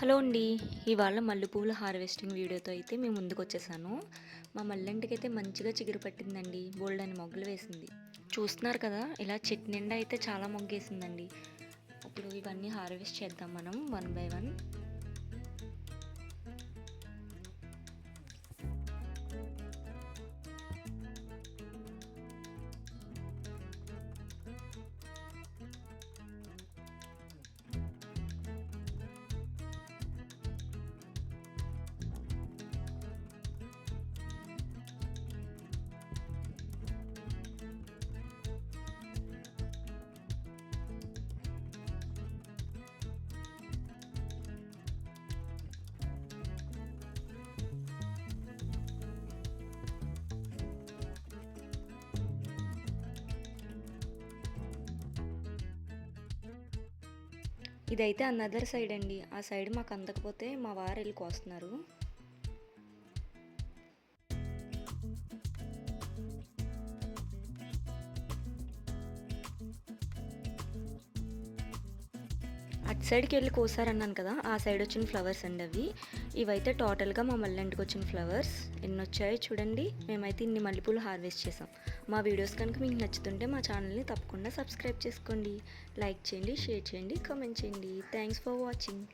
Hello అండి. ఇవాళ మల్లెపూల హార్వెస్టింగ్ వీడియోతో అయితే మేము ముందుకు వచ్చేసాను మా మల్లెంటికి అయితే మంచిగా చిగురు పట్టిందండి. బోల్డ్ అని మొగ్గలు వేసింది. చూస్తున్నారు కదా ఇలా చెట్టు నిండా అయితే చాలా మొగ్గేసిందండి. ఇప్పుడు ఇవన్నీ హార్వెస్ట్ చేద్దాం మనం వన్ బై వన్. ఇదైతే అనదర్ సైడ్ అండి. ఆ సైడ్ మాకు అందకపోతే మా వారు వెళ్ళి కోస్తున్నారు. అటు సైడ్కి వెళ్ళి కోసారన్నాను కదా ఆ సైడ్ వచ్చిన ఫ్లవర్స్ అండి అవి. ఇవైతే టోటల్గా మా మల్లెంటికి వచ్చిన ఫ్లవర్స్. ఎన్ని వచ్చాయో చూడండి. మేమైతే ఇన్ని మల్లెపూలు హార్వెస్ట్ చేసాం. మా వీడియోస్ కనుక మీకు నచ్చుతుంటే మా ఛానల్ని తప్పకుండా సబ్స్క్రైబ్ చేసుకోండి. లైక్ చేయండి షేర్ చేయండి కామెంట్ చేయండి. Thanks for watching.